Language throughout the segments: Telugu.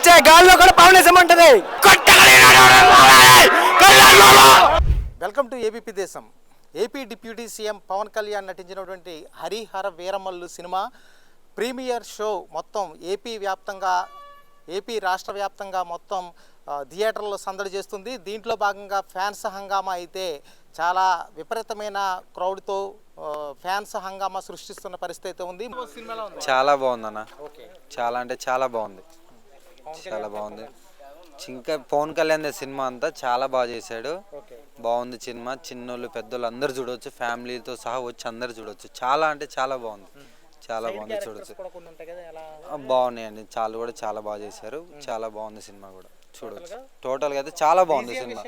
పీల్చే గాల్లో కూడా పవనేసం ఉంటది. Welcome to ABP Desam. AP deputy CM Pawan Kalyan నటించినటువంటి Harihara Veeramallu cinema premiere show మొత్తం ఏపీ వ్యాప్తంగా ఏపీ రాష్ట్ర వ్యాప్తంగా మొత్తం థియేటర్లో సందడి చేస్తుంది. దీంట్లో భాగంగా ఫ్యాన్స్ హంగామా అయితే చాలా విపరీతమైన క్రౌడ్తో ఫ్యాన్స్ హంగామా సృష్టిస్తున్న పరిస్థితి అయితే ఉంది. చాలా బాగుంది అన్న ఓకే చాలా అంటే చాలా బాగుంది. చాలా బాగుంది. ఇంకా పవన్ కళ్యాణ్ సినిమా అంతా చాలా బాగా చేశాడు. బాగుంది సినిమా. చిన్నోళ్ళు పెద్దోళ్ళు అందరు చూడవచ్చు ఫ్యామిలీతో సహా వచ్చి అందరు చూడవచ్చు చాలా అంటే చాలా బాగుంది. చాలా బాగుంది చూడొచ్చు. బాగున్నాయండి. చాలా కూడా చాలా బాగా చేశారు. చాలా బాగుంది సినిమా కూడా. చూడొచ్చు. టోటల్గా అయితే చాలా బాగుంది సినిమా.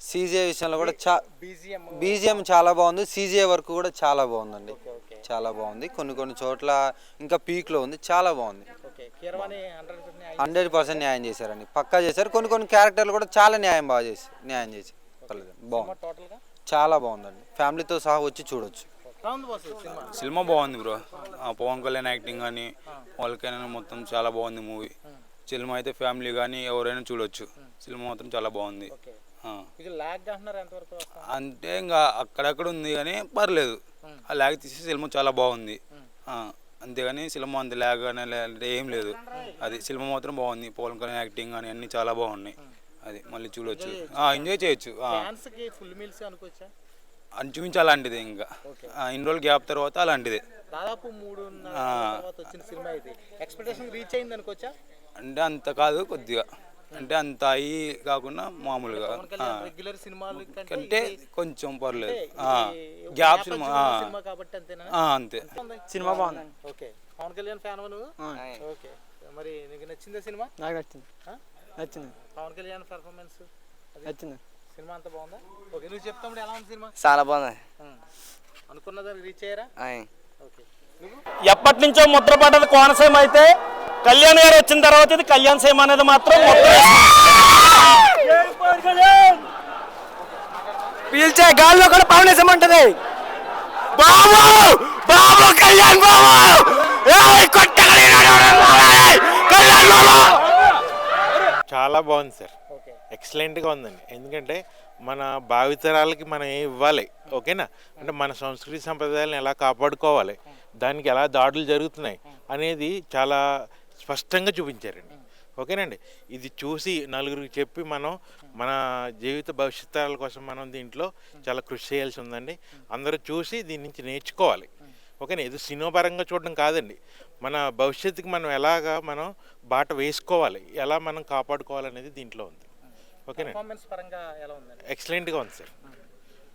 సీజీఐ విషయంలో కూడా చా బీజిఎం. చాలా బాగుంది. సీజీఐ వర్క్ కూడా చాలా బాగుందండి. చాలా బాగుంది. కొన్ని కొన్ని చోట్ల ఇంకా పీక్లో ఉంది. చాలా బాగుంది. హండ్రెడ్ పర్సెంట్ న్యాయం చేశారండి. పక్కా చేశారు. కొన్ని కొన్ని క్యారెక్టర్లు కూడా చాలా న్యాయం బాగా చేసి న్యాయం చేసి. పర్లేదు. బాగుంది. చాలా బాగుందండి. ఫ్యామిలీతో సహా వచ్చి చూడొచ్చు. సినిమా? సినిమా బాగుంది బ్రో. ఆ పవన్ కళ్యాణ్ యాక్టింగ్ కానీ వాళ్ళకైనా మొత్తం చాలా బాగుంది మూవీ. సినిమా అయితే ఫ్యామిలీ కానీ ఎవరైనా చూడొచ్చు. సినిమా మాత్రం చాలా బాగుంది. లాగ్ అంటే ఇంకా అక్కడక్కడ ఉంది కానీ పర్లేదు. ఆ ల్యాగ్ తీసి సినిమా చాలా బాగుంది. ఆ, అంతేగాని సినిమా అంత ల్యాగ్ కానీ లేదంటే ఏం లేదు. అది సినిమా మాత్రం బాగుంది. పవన్ కళ్యాణ్ యాక్టింగ్ కానీ అన్నీ చాలా బాగున్నాయి. అది మళ్ళీ చూడొచ్చు. ఎంజాయ్ చేయొచ్చు. ఫుల్ మీల్స్ అనుకోవచ్చా అంచుమించు అలాంటిదే ఇంకా. ఇన్ని రోజులు గ్యాప్ తర్వాత అలాంటిదే. దాదాపు మూడున్నర ఆ. తర్వాత వచ్చిన సినిమా ఇది. ఎక్స్పెక్టేషన్ రీచ్ అయింది అనుకోవచ్చా అంటే అంత కాదు కొద్దిగా. అంటే అంత అయ్యి కాకుండా మామూలుగా. రెగ్యులర్ సినిమాలు కంటే అంటే కొంచెం పర్లేదు. గ్యాప్ సినిమా కాబట్టి అంతేనా? ఆ, అంతే. సినిమా బాగుంది. ఓకే. పవన్ కళ్యాణ్ ఫ్యాన్ నువ్వు? ఓకే. మరి నీకు నచ్చిందా సినిమా? నాకు నచ్చింది. ఆ? నచ్చింది. పవన్ కళ్యాణ్ పెర్ఫార్మెన్స్ నచ్చింది. సినిమా అంతా బాగుందా? ఓకే నువ్వు చెప్తాము ఎలా ఉంది సినిమా? చాలా బాగుంది. అనుకున్నదా రీచ్ అయ్యారా? ఆయ్. ఓకే. ఎప్పటి నుంచో ముద్రపడ్డది కోనసీమ అయితే కళ్యాణ్ గారు వచ్చిన తర్వాత ఇది కళ్యాణ్ సీమ అనేది మాత్రం పీల్చే గాల్లో కూడా పవనేసం ఉంటది. బాబు! బాబు కళ్యాణ్ బాబు! చాలా బాగుంది సార్. ఓకే. ఎక్సలెంట్గా ఉందండి. ఎందుకంటే మన భావితరాలకి మనం ఏం ఇవ్వాలి ఓకేనా? అంటే మన సంస్కృతి సంప్రదాయాలను ఎలా కాపాడుకోవాలి దానికి ఎలా దాడులు జరుగుతున్నాయి అనేది చాలా స్పష్టంగా చూపించారండి. ఓకేనండి? ఇది చూసి నలుగురికి చెప్పి మనం మన జీవిత భవిష్యత్తుల కోసం మనం దీంట్లో చాలా కృషి చేయాల్సి ఉందండి. అందరూ చూసి దీని నుంచి నేర్చుకోవాలి. ఓకేనా? ఇది సినిమా పరంగా చూడడం కాదండి. మన భవిష్యత్తుకి మనం ఎలాగా మనం బాట వేసుకోవాలి ఎలా మనం కాపాడుకోవాలనేది దీంట్లో ఉంది. ఓకేనా? పర్ఫార్మెన్స్ పరంగా ఎలా ఉందండి? ఎక్సలెంట్గా ఉంది సార్.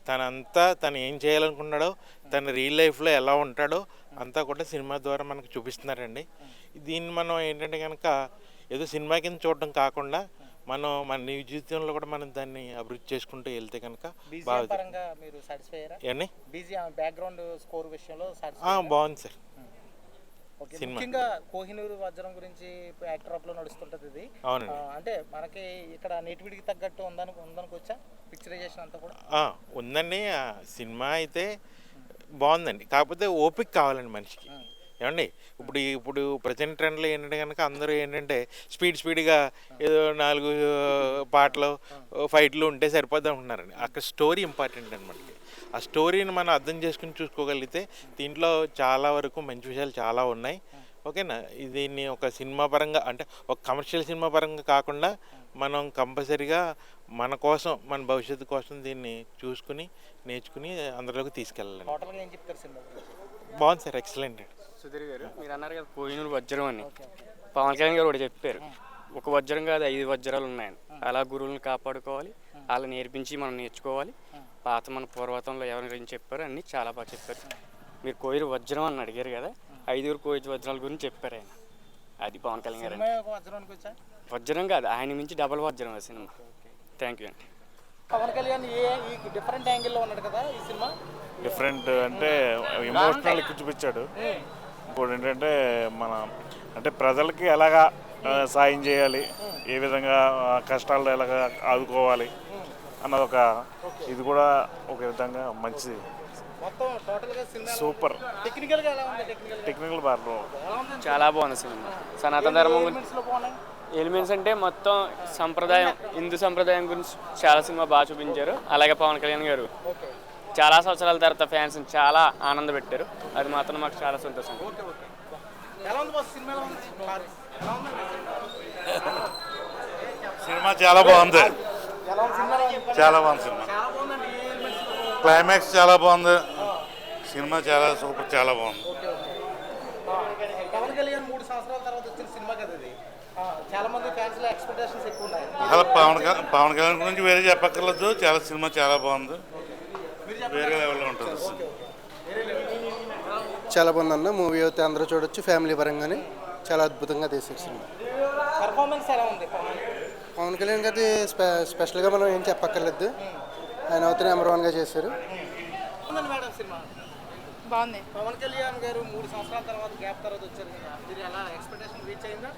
తనంతా తను ఏం చేయాలనుకున్నాడో తన రియల్ లైఫ్లో ఎలా ఉంటాడో అంతా కూడా సినిమా ద్వారా మనకు చూపిస్తున్నారండి. దీన్ని మనం ఏంటంటే కనుక ఏదో సినిమా కింద చూడడం కాకుండా మనం మన నిజ జీవితంలో కూడా మనం దాన్ని అభివృద్ధి చేసుకుంటూ వెళ్తే కనుక బాగుంది సార్. ముఖ్యంగా కోహినూరు వజ్రం గురించి యాక్టర్ ఆఫ్లో నడుస్తుంటది ఇది. అవునండి. ఆ, అంటే మనకి ఇక్కడ నేటివిటీకి తగ్గట్టు ఉందని ఉందనుకోవచ్చా? పిక్చరైజేషన్ అంతా కూడా? ఉందండి. సినిమా అయితే బాగుందండి. కాకపోతే ఓపిక కావాలండి మనిషికి. ఏమండి? ఇప్పుడు ఇప్పుడు ప్రజెంట్ ట్రెండ్లో ఏంటంటే కనుక అందరూ ఏంటంటే స్పీడ్ స్పీడ్గా ఏదో నాలుగు పాటలు ఫైట్లు ఉంటే సరిపోద్ది అంటున్నారండి. అక్కడ స్టోరీ ఇంపార్టెంట్ అండి మనకి. ఆ స్టోరీని మనం అర్థం చేసుకుని చూసుకోగలిగితే దీంట్లో చాలా వరకు మంచి విషయాలు చాలా ఉన్నాయి. ఓకేనా? దీన్ని ఒక సినిమా పరంగా అంటే ఒక కమర్షియల్ సినిమా పరంగా కాకుండా మనం కంపల్సరీగా మన కోసం మన భవిష్యత్తు కోసం దీన్ని చూసుకుని నేర్చుకుని అందరిలోకి తీసుకెళ్ళాలి ఏం చెప్తారు సినిమా బాగుంది సార్ ఎక్సలెంట్. సుధీర్ గారు మీరు అన్నారు కదా కోహినూరు వజ్రం అని. పవన్ కళ్యాణ్ గారు ఒకటి చెప్పారు. ఒక వజ్రం కాదు ఐదు వజ్రాలు ఉన్నాయని. అలా గురువులను కాపాడుకోవాలి అలా నేర్పించి మనం నేర్చుకోవాలి. పాత మన పూర్వతంలో ఎవరి గురించి చెప్పారు అన్ని చాలా బాగా చెప్పారు. మీరు కోయిరు వజ్రం అని అడిగారు కదా ఐదుగురు కోయిరు వజ్రాల గురించి చెప్పారు ఆయన. అది పవన్ కళ్యాణ్ గారు వజ్రం కాదు ఆయన మించి డబల్ వజ్రం సినిమా. థ్యాంక్ యూ అండి. పవన్ కళ్యాణ్ ఏ ఈ డిఫరెంట్ యాంగిల్లో ఉన్నాడు కదా ఈ సినిమా? డిఫరెంట్ అంటే ఎమోషనల్ చూపించాడు. ఇంకోటి ఏంటంటే మన అంటే ప్రజలకి ఎలాగా సాయం చేయాలి ఏ విధంగా ఆ, కష్టాల్లో ఎలాగా ఆదుకోవాలి అన్నది ఒక ఇది కూడా ఒక విధంగా మంచి మొత్తం టోటల్గా సినిమా సూపర్ టెక్నికల్గా ఎలా ఉంది టెక్నికల్ టెక్నికల్ బాగా చాలా బాగుంది సినిమా. సనాతన ధర్మం ఎలిమెంట్స్ అంటే మొత్తం సంప్రదాయం హిందూ సంప్రదాయం గురించి చాలా సినిమా బాగా చూపించారు. అలాగే పవన్ కళ్యాణ్ గారు. చాలా సంవత్సరాల తర్వాత ఫ్యాన్స్ చాలా ఆనంద పెట్టారు అది మాత్రం మాకు చాలా సంతోషం. సినిమా చాలా బాగుంది? చాలా బాగుంది సినిమా? క్లైమాక్స్ చాలా బాగుంది. సినిమా చాలా సూపర్ చాలా బాగుంది. పవన్ కళ్యాణ్ మూడు సంవత్సరాల తర్వాత వచ్చిన సినిమా కదా ఇది ఆ, చాలా మంది ఫ్యాన్స్లో ఎక్స్పెక్టేషన్స్ ఎక్కువ ఉన్నాయి. అసలు పవన్ కళ్యాణ్ పవన్ కళ్యాణ్ గురించి వేరే చెప్పక్కర్లేదు. చాలా సినిమా చాలా బాగుంది. వేరే లెవెల్లో ఉంటుంది. చాలా బాగుంది అన్న. మూవీ అయితే అందరూ చూడొచ్చు. ఫ్యామిలీ పరంగానే చాలా అద్భుతంగా తీసారు సినిమా. పర్ఫార్మెన్స్ ఎలా ఉంది పవన్? కళ్యాణ్ గారి స్పె స్పెషల్గా మనం ఏం చెప్పక్కర్లేదు. ఆయన అయితే నెంబర్ వన్గా చేశారు. సినిమా. బాగుంది. పవన్ కళ్యాణ్ గారు మూడు సంవత్సరాల తర్వాత గ్యాప్ తర్వాత వచ్చారు కదా. మీరు ఎలా ఎక్స్పెక్టేషన్ రీచ్ అయిందా?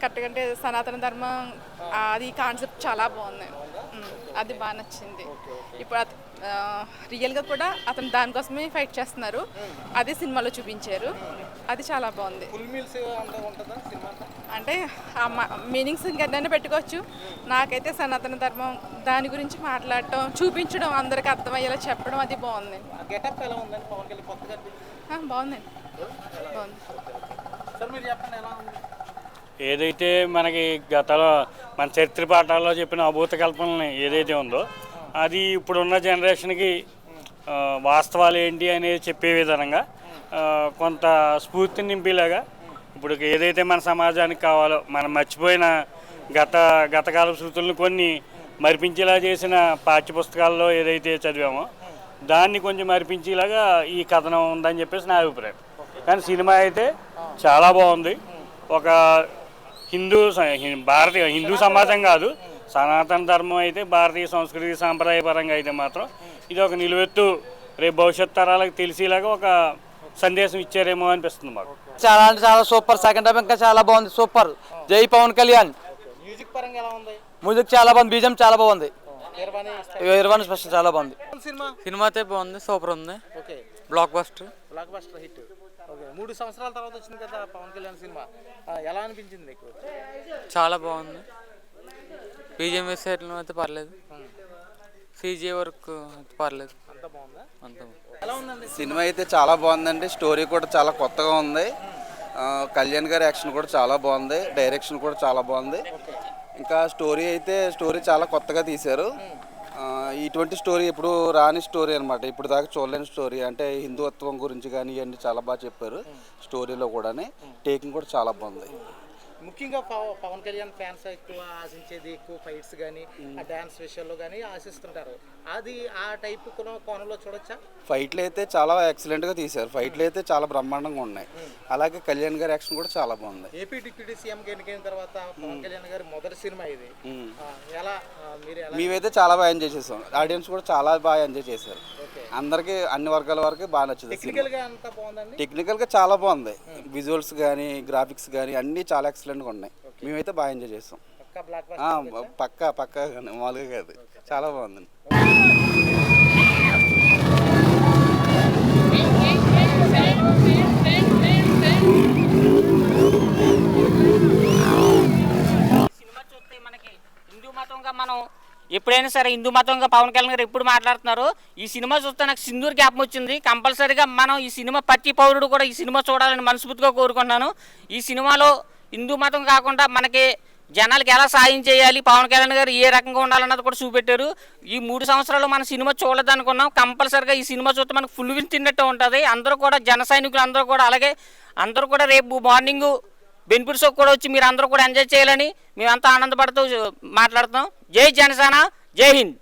కరెక్ట్గా అంటే సనాతన ధర్మం అది కాన్సెప్ట్ చాలా బాగుంది. అది బాగా నచ్చింది. ఇప్పుడు రియల్గా కూడా అతను దానికోసమే ఫైట్ చేస్తున్నారు. అది సినిమాలో చూపించారు. అది చాలా బాగుంది? అంటే ఆ మీనింగ్స్ ఇంకెన్నైనా పెట్టుకోవచ్చు. నాకైతే సనాతన ధర్మం దాని గురించి మాట్లాడటం చూపించడం అందరికి అర్థమయ్యేలా చెప్పడం అది బాగుంది. ఆ, బాగుంది. ఏదైతే మనకి గతంలో మన చరిత్ర పాఠాల్లో చెప్పిన అభూత కల్పనని ఏదైతే ఉందో అది ఇప్పుడున్న జనరేషన్కి వాస్తవాలు ఏంటి అనేది చెప్పే విధంగా కొంత స్ఫూర్తిని నింపేలాగా ఇప్పుడు ఏదైతే మన సమాజానికి కావాలో మనం మర్చిపోయిన గత గతకాల శృతులను కొన్ని మరిపించేలా చేసిన పాఠ్యపుస్తకాల్లో ఏదైతే చదివామో దాన్ని కొంచెం మరిపించేలాగా ఈ కథనం ఉందని చెప్పేసి నా అభిప్రాయం. కానీ సినిమా అయితే చాలా బాగుంది. ఒక హిందూ భారతీయ హిందూ సమాజం కాదు. సనాతన ధర్మం అయితే భారతీయ సంస్కృతి సాంప్రదాయపరంగా అయితే మాత్రం ఇది ఒక నిలువెత్తు రేపు భవిష్యత్ తరాలకు తెలిసేలాగా ఒక సందేశం ఇచ్చారేమో అనిపిస్తుంది మాకు. చాలా అంటే చాలా సూపర్. సెకండ్ హాఫ్ ఇంకా చాలా బాగుంది. సూపర్. జై పవన్ కళ్యాణ్. మ్యూజిక్ పరంగా ఎలా ఉంది? మ్యూజిక్ చాలా బాగుంది. బీజం చాలా బాగుంది. ఇరవై స్పెషల్ చాలా బాగుంది. సినిమా? సినిమా అయితే బాగుంది. సూపర్ ఉంది. Okay. Blockbuster blockbuster hit okay మూడు సంవత్సరాల తర్వాత వచ్చింది కదా పవన్ కళ్యాణ్ సినిమా. ఎలా అనిపించింది నీకు చాలా బాగుంది. బీజం వేసేట్లు అయితే పర్లేదు. సీజీ వర్క్ అయితే పర్లేదు. అంత బాగుందా? అంత ఎలా ఉందండి సినిమా? అయితే చాలా బాగుందండి. స్టోరీ కూడా చాలా కొత్తగా ఉంది. కళ్యాణ్ గారి యాక్షన్ కూడా చాలా బాగుంది. డైరెక్షన్ కూడా చాలా బాగుంది. ఇంకా స్టోరీ అయితే స్టోరీ చాలా కొత్తగా తీశారు. ఆ, ఇటువంటి స్టోరీ ఇప్పుడు రాని స్టోరీ అనమాట ఇప్పుడు దాకా చూడలేని స్టోరీ. అంటే హిందుత్వం గురించి కానీ ఇవన్నీ చాలా బాగా చెప్పారు స్టోరీలో కూడా టేకింగ్ కూడా చాలా బాగుంది. ముఖ్యంగా పవ- పవన్ కళ్యాణ్ ఫ్యాన్స్ ఎక్కువ ఆశించేది ఎక్కువ ఫైట్స్ కానీ ఆ డ్యాన్స్ విషయంలో కానీ ఆశిస్తుంటారు. అది ఆ టైప్ కోణంలో చూడొచ్చా? ఫైట్లు అయితే చాలా ఎక్సలెంట్గా తీశారు. ఫైట్లు అయితే చాలా బ్రహ్మాండంగా ఉన్నాయి. అలాగే కళ్యాణ్ గారి యాక్షన్ కూడా చాలా బాగుంది. ఏపీ డిప్యూటీ సీఎం ఎన్నికైన తర్వాత పవన్ కళ్యాణ్ గారి మొదటి సినిమా ఇది. ఎలా మీరు మేమైతే చాలా బాగా ఎంజాయ్ చేసాం. ఆడియన్స్ కూడా చాలా బాగా ఎంజాయ్ చేశారు. అందరికీ అన్ని వర్గాల వరకు బాగా నచ్చింది. టెక్నికల్గా చాలా బాగుంది. విజువల్స్ కానీ గ్రాఫిక్స్ కానీ అన్నీ చాలా ఎక్సలెంట్గా ఉన్నాయి. మేమైతే బాగా ఎంజాయ్ చేస్తాం. పక్కా పక్కా మామూలుగా కాదు. చాలా బాగుందండి. ఎప్పుడైనా సరే హిందూ మతంగా పవన్ కళ్యాణ్ గారు ఎప్పుడు మాట్లాడుతున్నారు? ఈ సినిమా చూస్తే నాకు సింధూర్ జ్ఞాపం వచ్చింది. కంపల్సరీగా మనం ఈ సినిమా ప్రతి పౌరుడు కూడా ఈ సినిమా చూడాలని మనస్ఫూర్తిగా కోరుకున్నాను ఈ సినిమాలో హిందూ మతం కాకుండా మనకి జనాలకి ఎలా సాయం చేయాలి పవన్ కళ్యాణ్ గారు ఏ రకంగా ఉండాలన్నది కూడా చూపెట్టారు. ఈ మూడు సంవత్సరాలు మన సినిమా చూడదనుకున్నాం కంపల్సరిగా కంపల్సరీగా ఈ సినిమా చూస్తే మనకు ఫుల్ విన్ తిన్నట్టు ఉంటుంది. అందరూ కూడా జన సైనికులు అందరూ కూడా అలాగే అందరూ కూడా రేపు మార్నింగ్ బెనిఫిట్స్ కూడా వచ్చి మీరు అందరూ కూడా ఎంజాయ్ చేయాలని మేమంతా ఆనందపడుతూ మాట్లాడుతాం జై జనసేన. జై హింద్